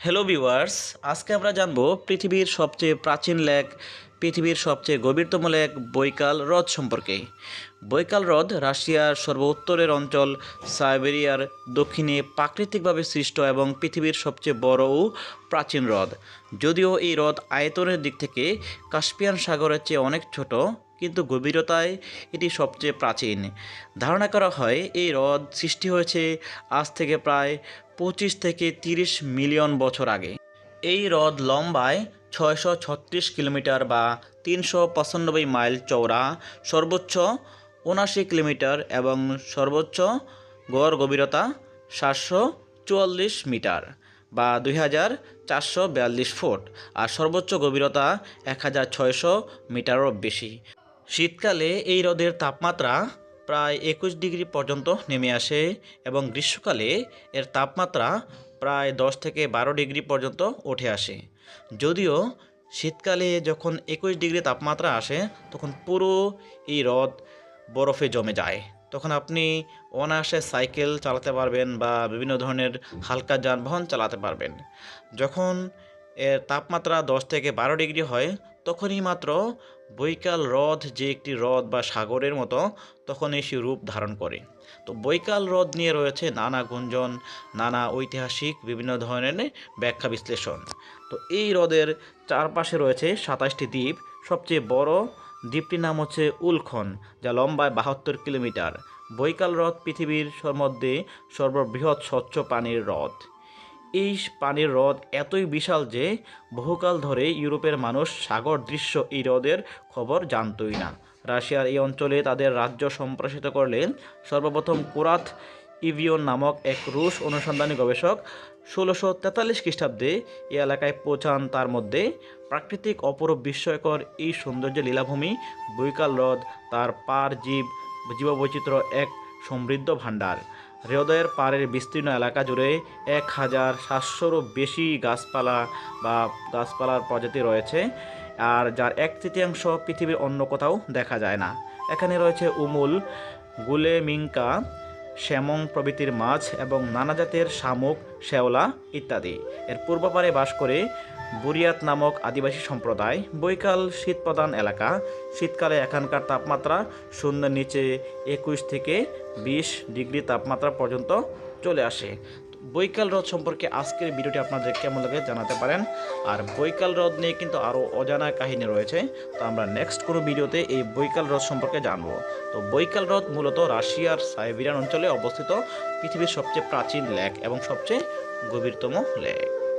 Hello viewers আজকে আমরা জানব পৃথিবীর সবচেয়ে প্রাচীন লেক, পৃথিবীর সবচেয়ে গভীরতম লেক বৈকাল হ্রদ সম্পর্কে। বৈকাল হ্রদ রাশিয়ার সর্বোত্তরের অঞ্চল, সাইবেরিয়ার দক্ষিণে প্রাকৃতিকভাবে সৃষ্ট এবং পৃথিবীর সবচেয়ে বড় ও প্রাচীন হ্রদ। যদিও এই হ্রদ আয়তনের দিক থেকে কাস্পিয়ান সাগরের চেয়ে অনেক ছোট কিন্তু গভীরতায় এটি সবচেয়ে প্রাচীন। ধারণা করা হয়, এই হ্রদ সৃষ্টি হয়েছে আজ থেকে প্রায় পঁচিশ থেকে তিরিশ মিলিয়ন বছর আগে। এই হ্রদ লম্বায় ছয়শো ছত্রিশ কিলোমিটার বা তিনশো পঁচানব্বই মাইল চওড়া, সর্বোচ্চ উনাশি কিলোমিটার এবং সর্বোচ্চ গড় গভীরতা সাতশো চুয়াল্লিশ মিটার বা দুই হাজার চারশো বিয়াল্লিশ ফুট আর সর্বোচ্চ গভীরতা এক হাজার ছয়শো মিটারও বেশি। শীতকালে এই হ্রদের তাপমাত্রা প্রায় একুশ ডিগ্রি পর্যন্ত নেমে আসে এবং গ্রীষ্মকালে এর তাপমাত্রা প্রায় দশ থেকে বারো ডিগ্রি পর্যন্ত উঠে আসে। যদিও শীতকালে যখন একুশ ডিগ্রি তাপমাত্রা আসে, তখন পুরো এই হ্রদ বরফে জমে যায়। তখন আপনি অনায়াসে সাইকেল চালাতে পারবেন বা বিভিন্ন ধরনের হালকা যানবাহন চালাতে পারবেন। যখন এর তাপমাত্রা দশ থেকে বারো ডিগ্রি হয় তখনই মাত্র বৈকাল হ্রদ যে একটি হ্রদ বা সাগরের মতো, তখন এসে রূপ ধারণ করে। তো বৈকাল হ্রদ নিয়ে রয়েছে নানা গুঞ্জন, নানা ঐতিহাসিক, বিভিন্ন ধরনের ব্যাখ্যা বিশ্লেষণ। তো এই হ্রদের চারপাশে রয়েছে সাতাশটি দ্বীপ। সবচেয়ে বড় দ্বীপটির নাম হচ্ছে উলখন, যা লম্বায় বাহাত্তর কিলোমিটার। বৈকাল হ্রদ পৃথিবীর মধ্যে সর্ববৃহৎ স্বচ্ছ পানির হ্রদ। এই পানির হ্রদ এতই বিশাল যে বহুকাল ধরে ইউরোপের মানুষ সাগর দৃশ্য এই হ্রদের খবর জানতই না। রাশিয়ার এই অঞ্চলে তাদের রাজ্য সম্প্রসারিত করলে সর্বপ্রথম কোরাত ইভিয়ন নামক এক রুশ অনুসন্ধানী গবেষক ষোলোশো তেতাল্লিশ খ্রিস্টাব্দে এই এলাকায় পৌঁছান। তার মধ্যে প্রাকৃতিক অপরূপ বিস্ময়কর এই সৌন্দর্য লীলাভূমি বৈকাল হ্রদ। তার পার জীব, জীববৈচিত্র্য এক সমৃদ্ধ ভাণ্ডার। হৃদয়ের পাড়ের বিস্তীর্ণ এলাকা জুড়ে এক হাজার সাতশোরও বেশি গাছপালা বা গাছপালার প্রজাতি রয়েছে, আর যার এক তৃতীয়াংশ পৃথিবীর অন্য কোথাও দেখা যায় না। এখানে রয়েছে উমুল গুলেমিঙ্কা শ্যামং প্রভৃতির মাছ এবং নানা জাতের শামুক, শ্যাওলা ইত্যাদি। এর পূর্বপারে বাস করে বুরিয়াত নামক আদিবাসী সম্প্রদায়, বৈকাল শীতপ্রধান এলাকা। শীতকালে এখানকার তাপমাত্রা শূন্যের নিচে একুশ থেকে বিশ ডিগ্রি তাপমাত্রা পর্যন্ত চলে আসে। বৈকাল হ্রদ সম্পর্কে আজকের ভিডিওটি আপনাদের কেমন লাগে জানাতে পারেন। আর বৈকাল হ্রদ নিয়ে কিন্তু আরও অজানা কাহিনী রয়েছে। তো আমরা নেক্সট কোনো ভিডিওতে এই বৈকাল হ্রদ সম্পর্কে জানব। তো বৈকাল হ্রদ মূলত রাশিয়ার সাইবেরিয়ান অঞ্চলে অবস্থিত পৃথিবীর সবচেয়ে প্রাচীন লেক এবং সবচেয়ে গভীরতম লেক।